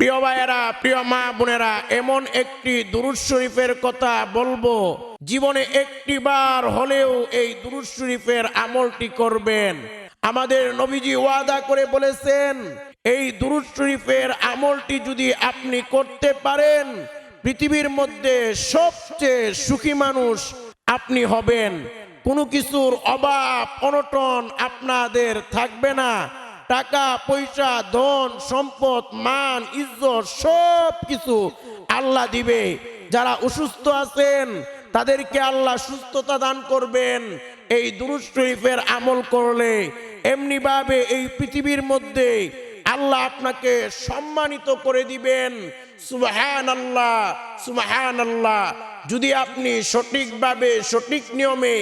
প্রিয় ভাইয়েরা, প্রিয় মা বোনেরা, এমন একটি দুরুদ শরীফের কথা বলব। জীবনে একটি বার হলেও এই দুরুদ শরীফের আমলটি করবেন। আমাদের নবীজি ওয়াদা করে বলেছেন, এই দুরুদ শরীফের আমলটি যদি আপনি করতে পারেন, পৃথিবীর মধ্যে সবচেয়ে সুখী মানুষ আপনি হবেন। কোনো কিছুর অভাব, অনটন আপনাদের থাকবে না। টাকা, পয়সা, ধন, সম্পদ, মান, ইজ্জত সব কিছু আল্লাহ দিবে। যারা অসুস্থ আছেন, তাদেরকে আল্লাহ সুস্থতা দান করবেন। এই দুরুদ শরীফের আমল করলে এমনিভাবে এই পৃথিবীর মধ্যে আল্লাহ আপনাকে সম্মানিত করে দিবেন। সুবাহান আল্লাহ সুবাহান আল্লাহ যদি আপনি সঠিকভাবে, সঠিক নিয়মে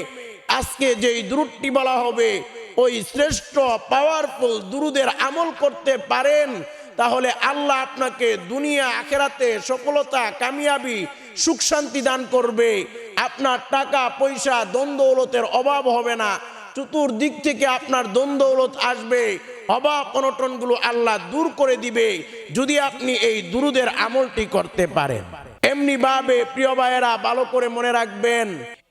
আজকে যেই দুরুদটি বলা হবে ওই শ্রেষ্ঠ পাওয়ারফুল দুরুদের আমল করতে পারেন, তাহলে আল্লাহ আপনাকে দুনিয়া, আখেরাতে সফলতা, কামিয়াবি, সুখ শান্তি দান করবে। আপনার টাকা, পয়সা, দ্বন্দ্বলতের অভাব হবে না। চতুর্দিক থেকে আপনার দ্বন্দ্বলত আসবে। অভাব অনটনগুলো আল্লাহ দূর করে দিবে। যদি আপনি এই দুরুদের আমলটি করতে পারেন। এমনি ভাবে প্রিয় ভাইয়েরা, ভালো করে মনে রাখবেন,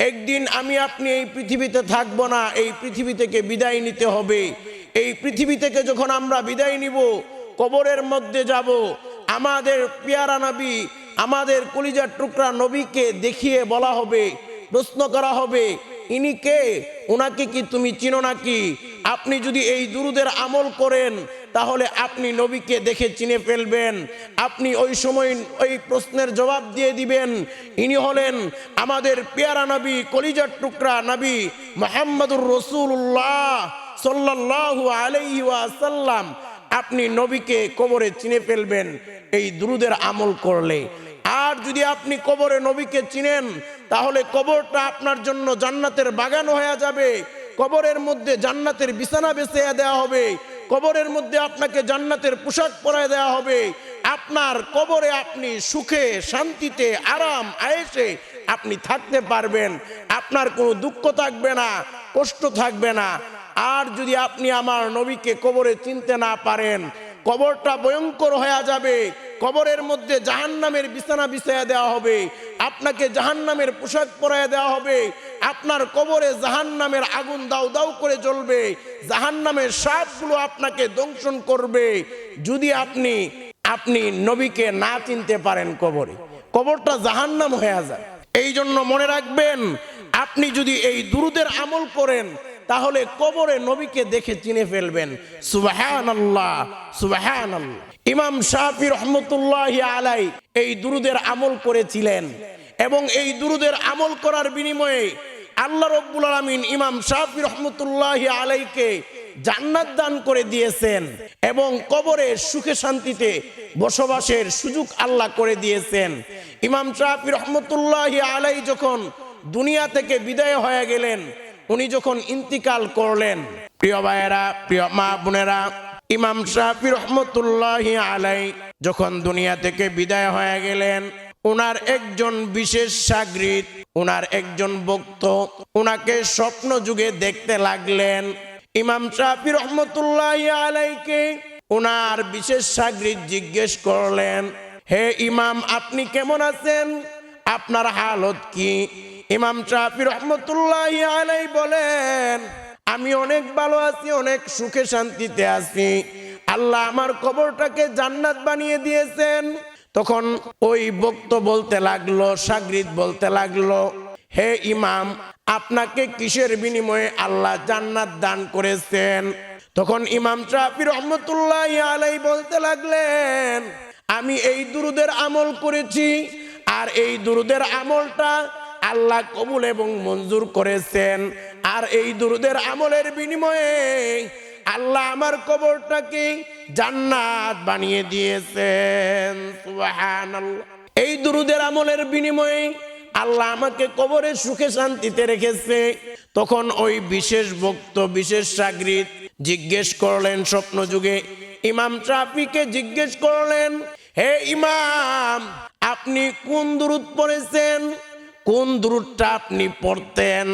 একদিন আমি আপনি এই পৃথিবীতে থাকব না, এই পৃথিবী থেকে বিদায় নিতে হবে। এই পৃথিবী থেকে যখন আমরা বিদায় নিব, কবরের মধ্যে যাব, আমাদের পেয়ারা নবী, আমাদের কলিজার টুকরা নবীকে দেখিয়ে বলা হবে, প্রশ্ন করা হবে ইনি কে? ওনাকে কি তুমি চিনো নাকি? আপনি যদি এই দুরুদের আমল করেন, তাহলে আপনি নবীকে দেখে চিনে ফেলবেন। আপনি ওই সময় ওই প্রশ্নের জবাব দিয়ে দিবেন। ইনি হলেন আমাদের পেয়ারা নবী, কলিজার টুকরা নবী মোহাম্মদুর রসুল্লাহ সাল্লাল্লাহু আলাইহি ওয়াসাল্লাম। আপনি নবীকে কোমরে চিনে ফেলবেন, এই দুরুদের আমল করলে। আর যদি আপনি কবরে নবীকে চিনেন, তাহলে কবরটা আপনার জন্য জান্নাতের বাগান হয়ে যাবে। কবরের মধ্যে জান্নাতের বিছানা বেছে দেওয়া হবে। কবরের মধ্যে আপনাকে জান্নাতের পোশাক পরায় দেওয়া হবে। আপনার কবরে আপনি সুখে, শান্তিতে, আরাম আয়েসে আপনি থাকতে পারবেন। আপনার কোনো দুঃখ থাকবে না, কষ্ট থাকবে না। আর যদি আপনি আমার নবীকে কবরে চিনতে না পারেন কবরটা ভয়ঙ্কর হয়ে যাবে। কবরের মধ্যে জাহান্নামের বিছানা বিছাইয়া দেওয়া হবে। আপনাকে জাহান্নামের পোশাক পরাইয়া দেওয়া হবে। আপনার কবরে জাহান্নামের আগুন দাউ দাউ করে জ্বলবে। জাহান জাহান্নামের সাপগুলো আপনাকে দংশন করবে। যদি আপনি আপনি নবীকে না চিনতে পারেন কবরে, কবরটা জাহান্নাম হয়ে যায়। এই জন্য মনে রাখবেন, আপনি যদি এই দুরুদের আমল করেন তাহলে কবরে নবীকে দেখে চিনে ফেলবেন। সুবাহান আল্লাহ ইমাম শাহি রহমতুল্লাহ আলাই এই দুরুদের আমল করেছিলেন এবং এই দুরুদের আমল করার বিনিময়ে আল্লাহ রব্বুল আলমিন ইমাম শাহি রহমতুল্লাহ আলাইকে জান্নাত দান করে দিয়েছেন এবং কবরে সুখে শান্তিতে বসবাসের সুযোগ আল্লাহ করে দিয়েছেন। ইমাম শাহি রহমতুল্লাহ আলাই যখন দুনিয়া থেকে বিদায় হয়ে গেলেন উনি যখন ইন্তিকাল করলেন, প্রিয় ভাইয়েরা, প্রিয় মা বোনেরা, ইমাম শাহি রহমতুল্লাহ আলাই যখন দুনিয়া থেকে বিদায় হয়ে গেলেন ওনার একজন বিশেষ সাগরিত ওনার একজন ভক্ত ওনাকে স্বপ্ন যুগে দেখতে লাগলেন। ইমাম শাহি রহমতুল্লাহ আলাইকে ওনার বিশেষ সাগরিত জিজ্ঞেস করলেন, হে ইমাম, আপনি কেমন আছেন? আপনার হালত কি? ইমাম শাহি রহমতুল্লাহ আলাই বলেন, আমি অনেক ভালো আছি, অনেক সুখে শান্তিতে আছি। আল্লাহ আমার কবরটাকে জান্নাত বানিয়ে দিয়েছেন। তখন ওই বক্ত বলতে লাগল, সাগরিদ বলতে লাগল, হে ইমাম, আপনাকে কিসের বিনিময়ে আল্লাহ জান্নাত দান করেছেন? তখন ইমাম শাহি রহমতুল্লাহ আলাই বলতে লাগলেন, আমি এই দুরুদের আমল করেছি, আর এই দুরুদের আমলটা আল্লাহ কবুল এবং মঞ্জুর করেছেন। আর এই দুরুদের আমলের বিনিময়ে আল্লাহ আমার কবরটাকে জান্নাত বানিয়ে দিয়েছেন। এই দুরুদের আমলের বিনিময়ে আল্লাহ আমাকে কবরে সুখে শান্তিতে রেখেছে। তখন ওই বিশেষ ভক্ত, বিশেষ সাগরিত জিজ্ঞেস করলেন স্বপ্ন যুগে, ইমাম ট্রাফিকে জিজ্ঞেস করলেন, হে ইমাম, আপনি কোন দুরুদ পড়েছেন? কোন দুরুদটা আপনি পড়তেন?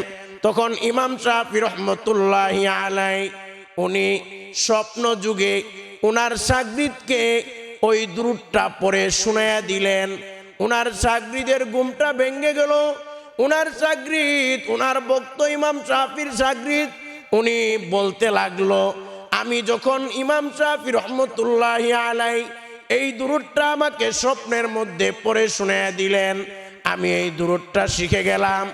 তখন ইমাম শাহি রহমতুল্লাহ আলাই, উনি স্বপ্ন যুগে ওনার সাগরিদকে ওই দুরুদটা পরে শুনাইয়া দিলেন। উনার চাকরিদের গুমটা ভেঙ্গে গেল। উনার চাকরিদ উনার বক্ত ইমাম শাফির চাকরিদ উনি বলতে লাগল, আমি যখন ইমাম শাফি রহমতুল্লাহ আলাই এই দুরুদটা আমাকে স্বপ্নের মধ্যে পড়ে শুনে দিলেন আমি এই দুরুদটা শিখে গেলাম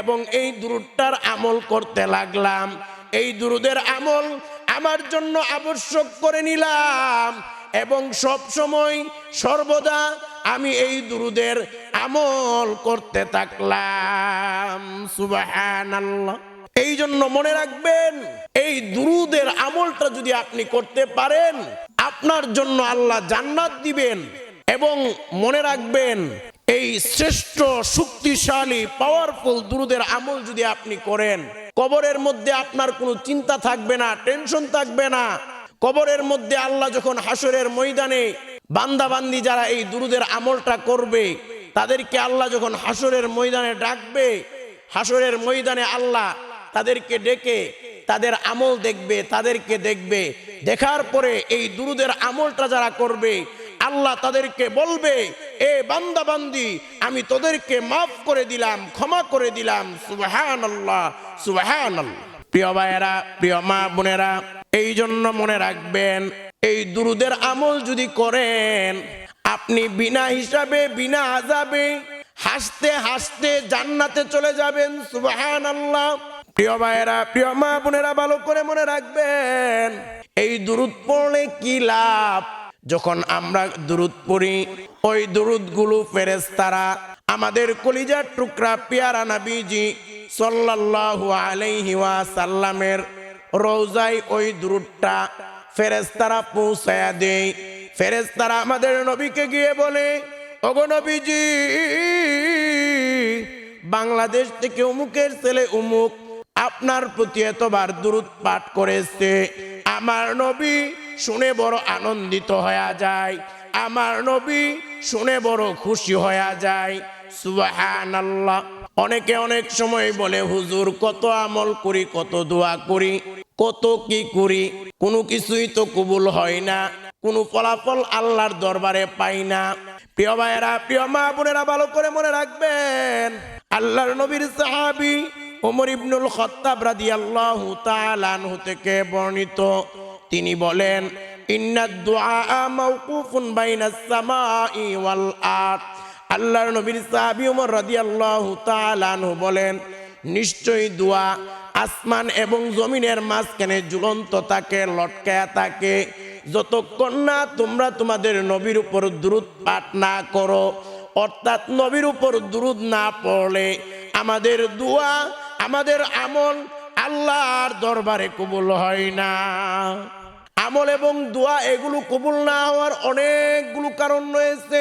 এবং এই দুরুদটার আমল করতে লাগলাম। এই দুরুদের আমল আমার জন্য আবশ্যক করে নিলাম এবং সব সময় সর্বদা আমি এই দুরুদের আমল করতে থাকলাম। সুবহানাল্লাহ। এই জন্য মনে রাখবেন, এই দুরুদের আমলটা যদি আপনি করতে পারেন, আপনার জন্য আল্লাহ জান্নাত দিবেন এবং মনে রাখবেন এই শ্রেষ্ঠ, শক্তিশালী পাওয়ারফুল দুরুদের আমল যদি আপনি করেন, কবরের মধ্যে আপনার কোনো চিন্তা থাকবে না টেনশন থাকবে না। কবরের মধ্যে আল্লাহ যখন হাসরের ময়দানে বান্দাবান্দি যারা এই দুরুদের আমলটা করবে, তাদেরকে আল্লাহ যখন হাসরের ময়দানে ডাকবে, হাসরের ময়দানে আল্লাহ তাদেরকে ডেকে তাদের আমল দেখবে, তাদেরকে দেখবে। দেখার পরে এই দুরুদের আমলটা যারা করবে আল্লাহ তাদেরকে বলবে, এ বান্দা বান্দি আমি তোদেরকে মাফ করে দিলাম, ক্ষমা করে দিলাম সুবাহান আল্লাহ সুবাহান প্রিয় ভাইয়েরা, প্রিয় মা বোনেরা, এই জন্য মনে রাখবেন, এই দুরুদের আমল যদি করেন, আপনি বিনা হিসাবে, বিনা আজাবে হাসতে হাসতে জান্নাতে চলে যাবেন সুবাহান আল্লাহ প্রিয় ভাইয়েরা, প্রিয় মা বোনেরা, ভালো করে মনে রাখবেন, এই দুরুদ পড়লে কি লাভ? যখন আমরা দুরুদ পড়ি, ওই দুরুদগুলো ফেরেস্তারা আমাদের কলিজার টুকরা পেয়ারা নাবিজি সাল্লাল্লাহু আলাইহি ওয়াসাল্লামের রোজায় ওই দুরুদটা ফেরেস্তারা পৌঁছায়া দেয়। ফেরেস্তারা আমাদের নবীকে গিয়ে বলে, ওগো নবীজি, বাংলাদেশ থেকে উমুকের ছেলে উমুক আপনার প্রতি এতবার দূরত পাঠ করেছে। আমার নবী শুনে বড় আনন্দিত হয়ে যায়। আমার নবী শুনে বড় খুশি হয়ে যায়। অনেকে অনেক সময় বলে, হুজুর, কত আমল করি, কত দোয়া করি, কত কি করি? কোনো কিছুই তো কবুল হয় না, কোনো ফলাফল আল্লাহর দরবারে পাই না। প্রিয় ভাইয়েরা, প্রিয় মা বোনেরা, ভালো করে মনে রাখবেন, আল্লাহর নবীর সাহাবি ওমর ইবনুল খত্তাব রাদিয়াল্লাহু তাআলা আনহু থেকে বর্ণিত। তিনি বলেন ইন্নাদ দুআ মাওকুফুন বাইনাস সামাই ওয়াল আরদ। আল্লাহর নবীর সাহাবি ওমর রাদিয়াল্লাহু তাআলা আনহু বলেন, নিশ্চয়ই দোয়া আসমান এবং জমিনের মাঝখানে ঝুলন্ত থাকে, লটকায়া থাকে। যতক্ষণ না তোমরা তোমাদের নবীর উপর দ্রুত পাঠ না করো, অর্থাৎ নবীর উপর দ্রুত না পড়লে আমাদের দোয়া আমাদের আমল আল্লাহর দরবারে কবুল হয় না। আমল এবং দোয়া এগুলো কবুল না হওয়ার অনেকগুলো কারণ রয়েছে।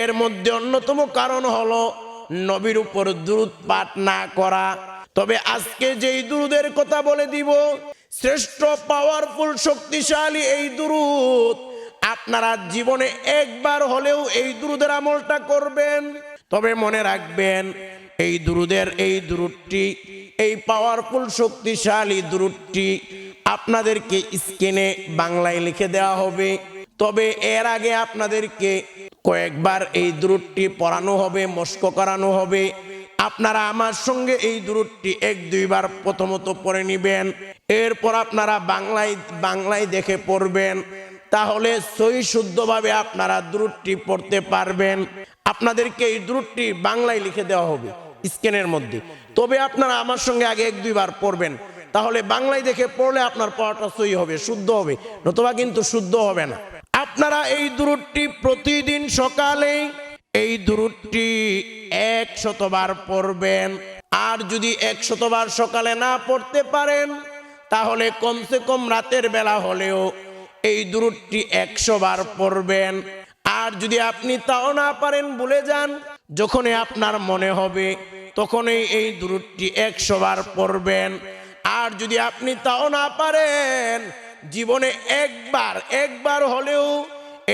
এর মধ্যে অন্যতম কারণ হলো নবীর উপর দ্রুত পাঠ না করা। তবে আজকে যেই দুরুদের কথা বলে দিব, শ্রেষ্ঠ পাওয়ারফুল শক্তিশালী এই দুরুদ আপনারা জীবনে একবার হলেও এই দুরুদের আমলটা করবেন। তবে মনে রাখবেন, এই দুরুদের, এই দুরুদটি, এই পাওয়ারফুল শক্তিশালী দুরুদটি আপনাদেরকে স্ক্রিনে বাংলায় লিখে দেওয়া হবে। তবে এর আগে আপনাদেরকে কয়েকবার এই দূরটি পড়ানো হবে, মস্ক করানো হবে। আপনারা আমার সঙ্গে এই দূরটি এক, দুইবার প্রথমত পড়ে নিবেন। এরপর আপনারা বাংলায় বাংলায় দেখে পড়বেন। তাহলে সই শুদ্ধভাবে আপনারা দূরটি পড়তে পারবেন। আপনাদেরকে এই দূরটি বাংলায় লিখে দেওয়া হবে স্ক্যানের মধ্যে। তবে আপনারা আমার সঙ্গে আগে এক, দুইবার পড়বেন। তাহলে বাংলায় দেখে পড়লে আপনার পড়াটা সই হবে, শুদ্ধ হবে, নতুবা কিন্তু শুদ্ধ হবে না। আপনারা এই দূরটি প্রতিদিন সকালে এই দূরটি এক শতবার পড়বেন। আর যদি এক শতবার সকালে না পড়তে পারেন, তাহলে কমসে কম রাতের বেলা হলেও এই দূরটি একশো বার পড়বেন। আর যদি আপনি তাও না পারেন, ভুলে যান, যখনই আপনার মনে হবে, তখনই এই দূরটি একশো বার পড়বেন। আর যদি আপনি তাও না পারেন, জীবনে একবার একবার হলেও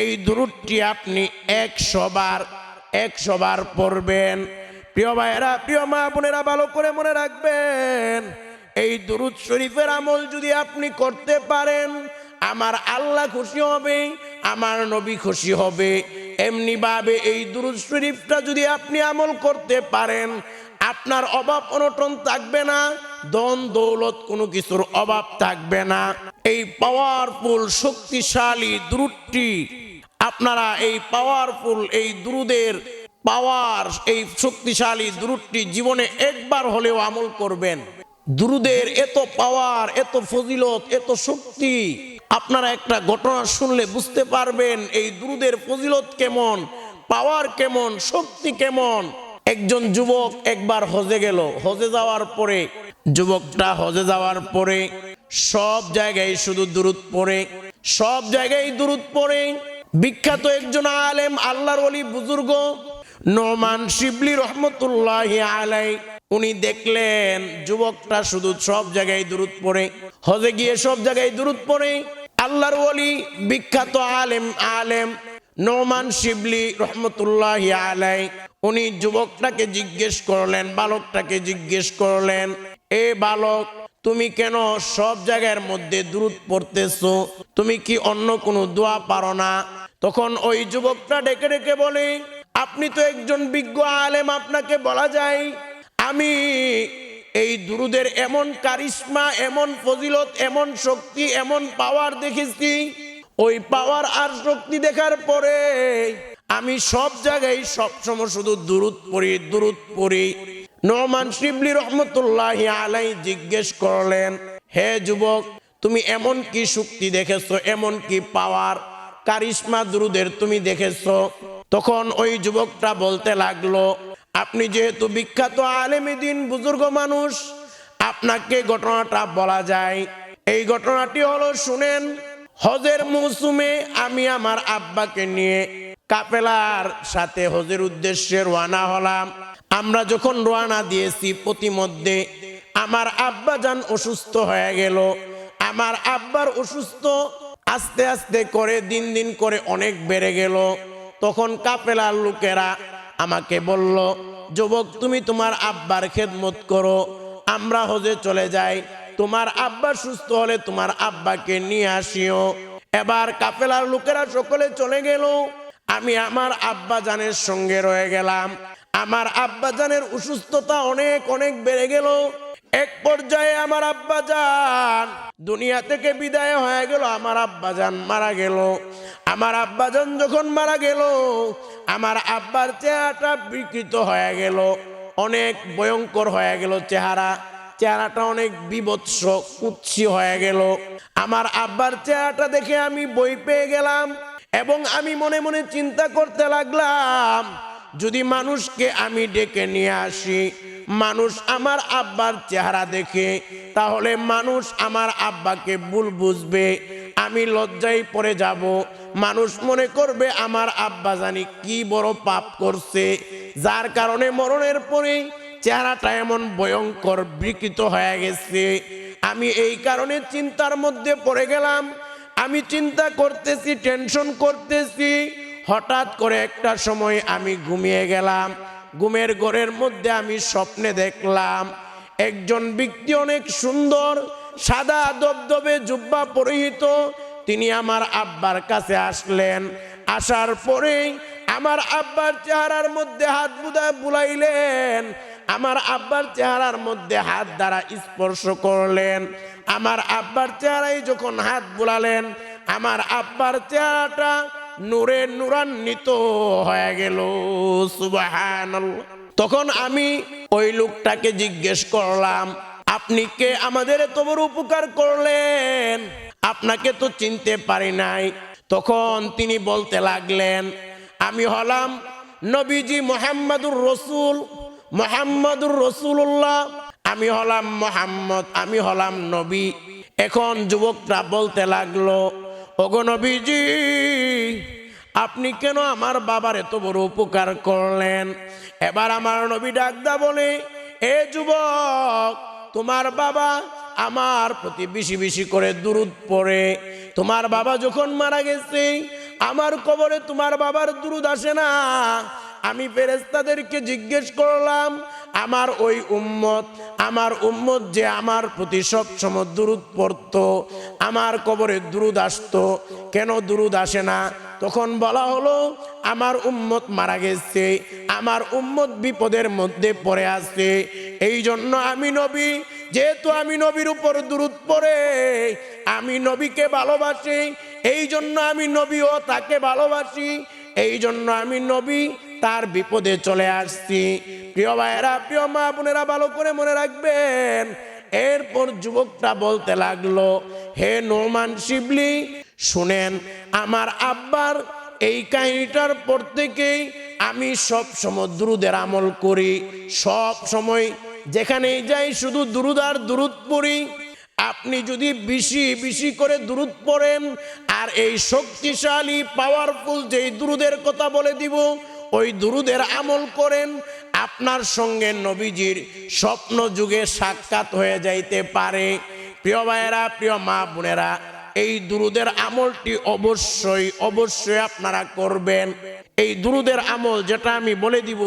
এই দূরটি আপনি একশো বার একশো বার পড়বেন। প্রিয় ভাইয়েরা, প্রিয় মা বোনেরা, ভালো করে মনে রাখবেন, এই দুরুদ শরীফের আমল যদি আপনি করতে পারেন, আমার আল্লাহ খুশি হবে, আমার নবী খুশি হবে। এমনি ভাবে এই দুরুদ শরীফটা যদি আপনি আমল করতে পারেন, আপনার অভাব অনটন থাকবে না দন দৌলত কোনো কিছুর অভাব থাকবে না। এই পাওয়ারফুল শক্তিশালী দ্রুটটি আপনারা এই পাওয়ারফুল এই দ্রুদের পাওয়ার এই শক্তিশালী দ্রুটটি জীবনে একবার হলেও আমল করবেন। দুরুদের এত পাওয়ার এত ফজিলত, এত শক্তি, আপনারা একটা ঘটনা শুনলে বুঝতে পারবেন এই দুরুদের ফজিলত কেমন পাওয়ার কেমন, শক্তি কেমন। একজন যুবক একবার হজে গেল। হজে যাওয়ার পরে যুবকটা হজে যাওয়ার পরে সব জায়গায় শুধু দূরত পড়ে, সব জায়গায় দূরত পড়ে। বিখ্যাত একজন আলেম, আল্লাহর অলি বুজুর্গ নোমান শিবলি রহমতুল্লাহ আলাই উনি দেখলেন যুবকটা শুধু সব জায়গায় দূরত পড়ে, হজে গিয়ে সব জায়গায় দূরত পড়ে। আল্লাহর অলি বিখ্যাত আলেম আলেম নোমান শিবলি রহমতুল্লাহ আলাই উনি যুবকটাকে জিজ্ঞেস করলেন, বালকটাকে জিজ্ঞেস করলেন এ বালক, তুমি কেন সব জায়গার মধ্যে দূরত পড়তেছো? তুমি কি অন্য কোনো দোয়া পারো না? তখন ওই যুবকটা ডেকে ডেকে বলে, আপনি তো একজন বিজ্ঞ আলেম, আপনাকে বলা যায়, আমি এই দুরুদের এমন কারিশ্মা, এমন ফজিলত, এমন শক্তি, এমন পাওয়ার দেখেছি। ওই পাওয়ার আর শক্তি দেখার পরে আমি সব জায়গায় সবসময় শুধু দূরত পড়ি দূরত পড়ি। নমান শিবলি রহমতুল্লাহ আলাই জিজ্ঞেস করলেন, হে যুবক, তুমি এমন কি শক্তি দেখেছ, এমন কি পাওয়ার কারিশমা দুরুদের তুমি দেখেছ? তখন ওই যুবকটা বলতে লাগল, আপনি যেহেতু বিখ্যাত আলেমী দিন, বুজুর্গ মানুষ, আপনাকে ঘটনাটা বলা যায়। এই ঘটনাটি হলো, শুনেন, হজের মৌসুমে আমি আমার আব্বাকে নিয়ে কাপেলার সাথে হজের উদ্দেশ্যে রওনা হলাম। আমরা যখন রওনা দিয়েছি, প্রতিমধ্যে আমার আব্বা যান অসুস্থ হয়ে গেল। আমার আব্বার অসুস্থ আস্তে আস্তে করে দিন দিন করে অনেক বেড়ে গেল। তখন কাপেলার লোকেরা আমাকে বলল, যুবক, তুমি তোমার আব্বার খেদমত করো। আমরা হজে চলে যাই। তোমার আব্বা সুস্থ হলে তোমার আব্বাকে নিয়ে আসিও। এবার কাপেলার লোকেরা সকলে চলে গেল। আমি আমার আব্বা জানের সঙ্গে রয়ে গেলাম। আমার আব্বা জানের অসুস্থতা অনেক অনেক বেড়ে গেল। এক পর্যায়ে আমার আব্বা যান দুনিয়া থেকে বিদায় হয়ে গেল, আমার আব্বা যান মারা গেল। আমার আব্বা যান যখন মারা গেল, আমার আব্বার চেহারাটা বিকৃত হয়ে গেল, অনেক ভয়ঙ্কর হয়ে গেল চেহারা। চেহারাটা অনেক বিভৎস, কুৎসি হয়ে গেল। আমার আব্বার চেহারাটা দেখে আমি বই পেয়ে গেলাম এবং আমি মনে মনে চিন্তা করতে লাগলাম যদি মানুষকে আমি ডেকে নিয়ে আসি, মানুষ আমার আব্বার চেহারা দেখে, তাহলে মানুষ আমার আব্বাকে ভুল বুঝবে, আমি লজ্জায় পড়ে যাব। মানুষ মনে করবে আমার আব্বা জানি কি বড় পাপ করছে, যার কারণে মরণের পরে চেহারাটা এমন ভয়ঙ্কর বিকৃত হয়ে গেছে। আমি এই কারণে চিন্তার মধ্যে পড়ে গেলাম, আমি চিন্তা করতেছি টেনশন করতেছি হঠাৎ করে একটা সময় আমি ঘুমিয়ে গেলাম। ঘুমের ঘরের মধ্যে আমি স্বপ্নে দেখলাম, একজন ব্যক্তি অনেক সুন্দর, সাদা দবদবে জুব্বা পরিহিত। তিনি আমার আব্বার কাছে আসলেন। আসার পরেই আমার আব্বার চেহারার মধ্যে হাত বুদা বুলাইলেন। আমার আব্বার চেহারার মধ্যে হাত দ্বারা স্পর্শ করলেন। আমার আব্বার চেহারায় যখন হাত বুলালেন, আমার আব্বার চেহারাটা নূরে নূরান্বিত হয়ে গেল সুবাহান তখন আমি ওই লোকটাকে জিজ্ঞেস করলাম, আপনি কে? আমাদের এত বড় উপকার করলেন। আপনাকে তো চিনতে পারি নাই। তখন তিনি বলতে লাগলেন, আমি হলাম নবীজি মোহাম্মদুর রসুল, মোহাম্মদুর রসুল্লাহ আমি হলাম মোহাম্মদ, আমি হলাম নবী। এখন যুবকটা বলতে লাগল নবীজি, আপনি কেন আমার বাবার এত বড় উপকার করলেন? এবার আমার নবী ডাকদা বলে, এ যুবক, তোমার বাবা আমার প্রতি বেশি বেশি করে দুরুদ পড়ে। তোমার বাবা যখন মারা গেছে, আমার কবরে তোমার বাবার দুরুদ আসে না। আমি ফেরেস্তাদেরকে জিজ্ঞেস করলাম আমার ওই উম্মত, আমার উম্মত যে আমার প্রতি সব সময় দুরুদ পড়তো, আমার কবরে দুরুদ আসতো, কেন দুরুদ আসে না? তখন বলা হলো, আমার উম্মত মারা গেছে, আমার উম্মত বিপদের মধ্যে পড়ে আছে এই জন্য আমি নবী, যেহেতু আমি নবীর উপর দুরুদ পড়ে, আমি নবীকে ভালোবাসি এই জন্য আমি নবীও তাকে ভালোবাসি এই জন্য আমি নবী তার বিপদে চলে আসছি। প্রিয় ভাইয়েরা, প্রিয় মা বোনেরা, ভালো করে মনে রাখবেন, এরপর যুবকটা বলতে লাগল, হে নোমান শিবলি, শুনেন, আমার আব্বার এই কাহিনীটার পর থেকেই আমি সব সময় দুরুদের আমল করি। সব সময় যেখানেই যাই শুধু দুরুদ আর দুরুদ পড়ি। আপনি যদি বেশি বেশি করে দুরুদ পড়েন, আর এই শক্তিশালী পাওয়ারফুল যেই দুরুদের কথা বলে দিব ওই দুরুদের আমল করেন, আপনার সঙ্গে নবীজির স্বপ্ন যুগে সাক্ষাৎ হয়ে যাইতে পারে। প্রিয় ভাইয়েরা, প্রিয় মা বোনেরা, এই দুরুদের আমলটি অবশ্যই অবশ্যই আপনারা করবেন। এই দুরুদের আমল যেটা আমি বলে দিব,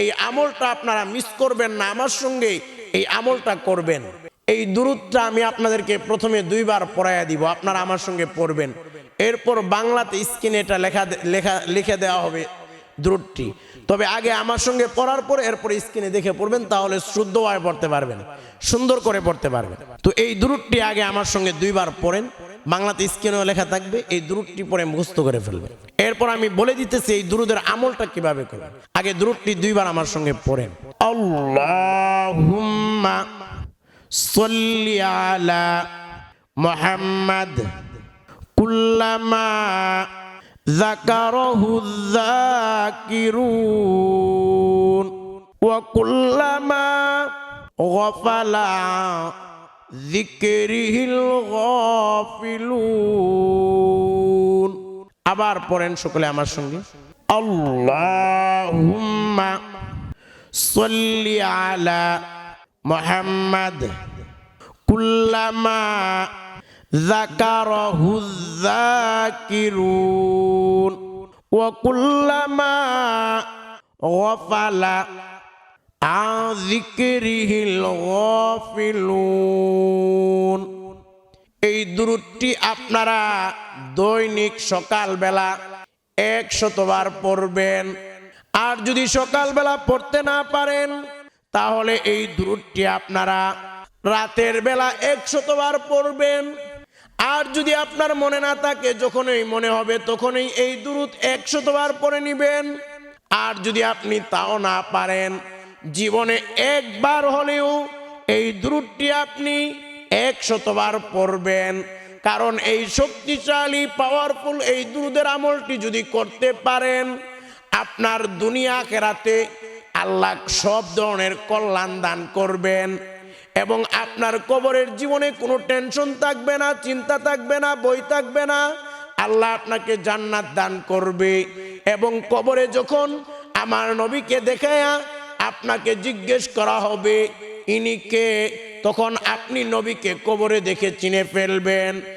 এই আমলটা আপনারা মিস করবেন না, আমার সঙ্গে এই আমলটা করবেন। এই দুরুদটা আমি আপনাদেরকে প্রথমে দুইবার পড়াইয়া দিব, আপনারা আমার সঙ্গে পড়বেন। এরপর বাংলাতে স্ক্রিনে এটা লেখা লেখা, লিখে দেওয়া হবে। দ্রুতটি। তবে আগে আমার সঙ্গে পড়ার পর এরপর স্ক্রিনে দেখে পড়বেন, তাহলে শুদ্ধভাবে পড়তে পারবেন, সুন্দর করে পড়তে পারবেন। তো এই দ্রুতটি আগে আমার সঙ্গে দুইবার পড়েন, বাংলাতে স্ক্রিনেও লেখা থাকবে, এই দ্রুতটি পরে মুখস্থ করে ফেলবেন। এরপর আমি বলে দিতেছি এই দুরুদের আমলটা কীভাবে করবেন। আগে দ্রুতটি দুইবার আমার সঙ্গে পড়েন। আল্লাহুম্মা সাল্লি আলা মুহাম্মাদ কুল্লামা ذكره الذاكرون وكلما غفل عن ذكره الغافلون আবার পড়েন সকলে আমার সঙ্গে আল্লাহুম্মা সাল্লি আলা মুহাম্মাদ কুল্লামা ذكره الذاكرون وكلما غفل عن ذكره الغافلون এই দূরটি আপনারা দৈনিক সকালবেলা একশতবার পড়বেন আর যদি সকালবেলা পড়তে না পারেন তাহলে এই দূরটি আপনারা রাতের বেলা একশতবার পড়বেন আর যদি আপনার মনে না থাকে, যখনই মনে হবে তখনই এই দূরত একশতবার পরে নিবেন। আর যদি আপনি তাও না পারেন, জীবনে একবার হলেও এই দূরটি আপনি একশতবার পড়বেন। কারণ এই শক্তিশালী পাওয়ারফুল এই দুরুদের আমলটি যদি করতে পারেন, আপনার দুনিয়া কেরাতে আল্লাহ সব ধরনের কল্যাণ দান করবেন। এবং আপনার কবরের জীবনে কোনো টেনশন থাকবে না, চিন্তা থাকবে না বই থাকবে না। আল্লাহ আপনাকে জান্নাত দান করবে। এবং কবরে যখন আমার নবীকে দেখায়া আপনাকে জিজ্ঞেস করা হবে, ইনি কে? তখন আপনি নবীকে কবরে দেখে চিনে ফেলবেন।